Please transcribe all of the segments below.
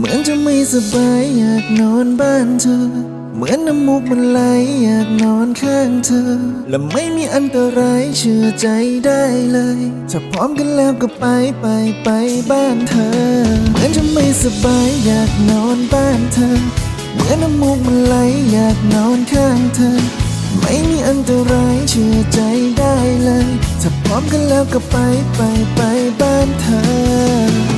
หมือนจะไม่สบายอยากนอนบ้านเธอ เหมือนน้ำมูกมันไหลอยากนอนข้างเธอ และไม่มีอันตรายเชื่อใจได้เลย ถ้าพร้อมกันแล้วก็ไปไปไปบ้านเธอ เหมือนจะไม่สบายอยากนอนบ้านเธอ เหมือนน้ำมูกมันไหลอยากนอนข้างเธอ ไม่มีอันตรายเชื่อใจได้เลย ถ้าพร้อมกันแล้วก็ไปไปไปบ้านเธอ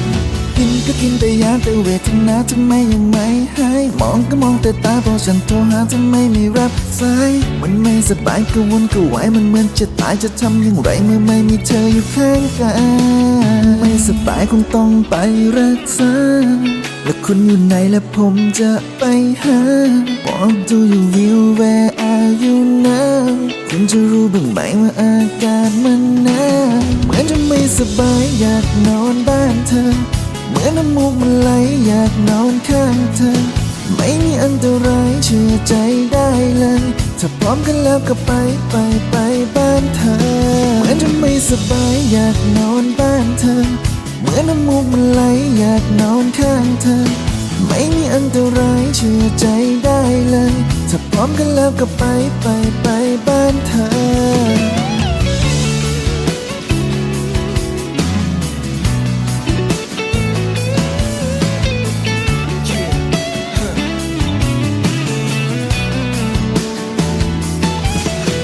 กินก็กินแต่ยาแต่เวทนาทำไมยังไม่หายมองก็มองแต่ตาพอฉันโทรหาทำไมไม่รับสายมันไม่สบายก็วนก็ไหวมันเหมือนจะตายจะทำอย่างไรเมื่อไม่มีเธออยู่ข้างกายไม่สบายคงต้องไปรักษาและคุณอยู่ไหนและผมจะไปหา What do you will where are you now คุณจะรู้บ้าง มูกมันไหลอยากนอนข้างเธอ ไม่มีอันตรายเชื่อใจได้เลย ถ้าพร้อมกันแล้วก็ไปไปไปบ้านเธอ เหมือนจะไม่สบายอยากนอนบ้านเธอ เหมือนน้ำมูกมันไหลอยากนอนข้างเธอ ไม่มีอันตรายเชื่อใจได้เลย ถ้าพร้อมกันแล้วก็ไปไปไป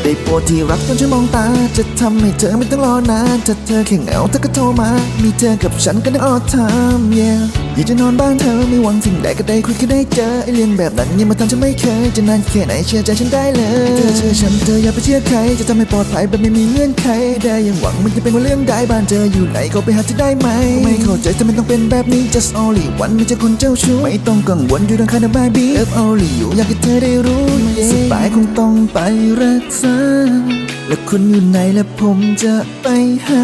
ได้โปรดที่รักกันช่วยมองตา จะทำให้เธอไม่ต้องรอนานถ้าเธอแค่เหงาเธอก็โทรมา มีเธอกับฉันกันทั้งออทามเย่ อยากจะนอนบ้านเธอไม่หวังสิ่งใดก็ได้คุยแค่ได้เจอไอเรื่องแบบนั้นยังมาทำฉันไม่เคยจะนานแค่ไหนเชื่อใจฉันได้เลยเธอเชื่อฉันเธออย่าไปเชื่อใครจะทำให้ปลอดภัยแบบไม่มีเงื่อนไขได้ยังหวังมันจะเป็นว่าเรื่องใดบ้านเธออยู่ไหนก็ไปหาเธอได้ไหมไม่เข้าใจทำไมต้องเป็นแบบนี้ just only one ไม่ใช่คนเจ้าชู้ไม่ต้องกังวลอยู่ดังคานาบายบี love only you อยากให้เธอได้รู้สบายคงต้องไปรักษา และคุณอยู่ไหนและผมจะไปหา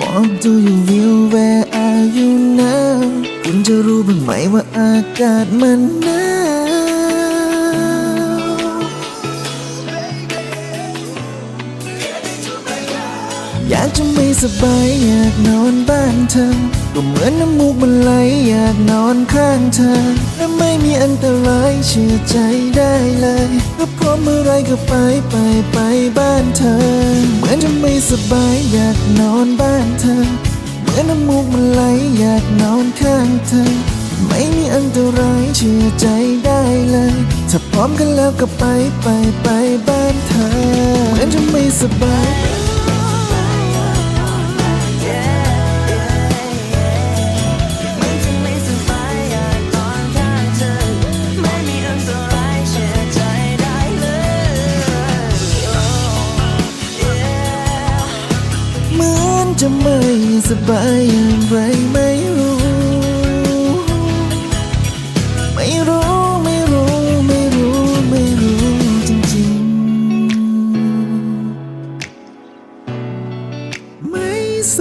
What do you will where are you now คุณจะรู้บ้างไหมว่าอากาศมันหนาวอยากจะไม่สบายอยากนอนบ้านเธอ ก็เหมือนน้ำมูกมันไหลอยากนอน ข้างเธอ และไม่มีอันตรายเชื่อใจได้เลยก็พร้อมเมื่อไรก็ไปไปไปบ้านเธอ เหมือนจะไม่สบายอยากนอนบ้านเธอ เหมือนน้ำมูกมันไหลอยากนอนข้างเธอ ไม่มีอันตรายเชื่อใจได้เลย ถ้าพร้อมกันแล้วก็ไปไปไปบ้านเธอ เหมือนจะไม่สบาย จะไม่สบายอย่างไรไม่รู้ ไม่รู้ไม่รู้ ไม่รู้ ไม่รู้จริงๆ ไม่ส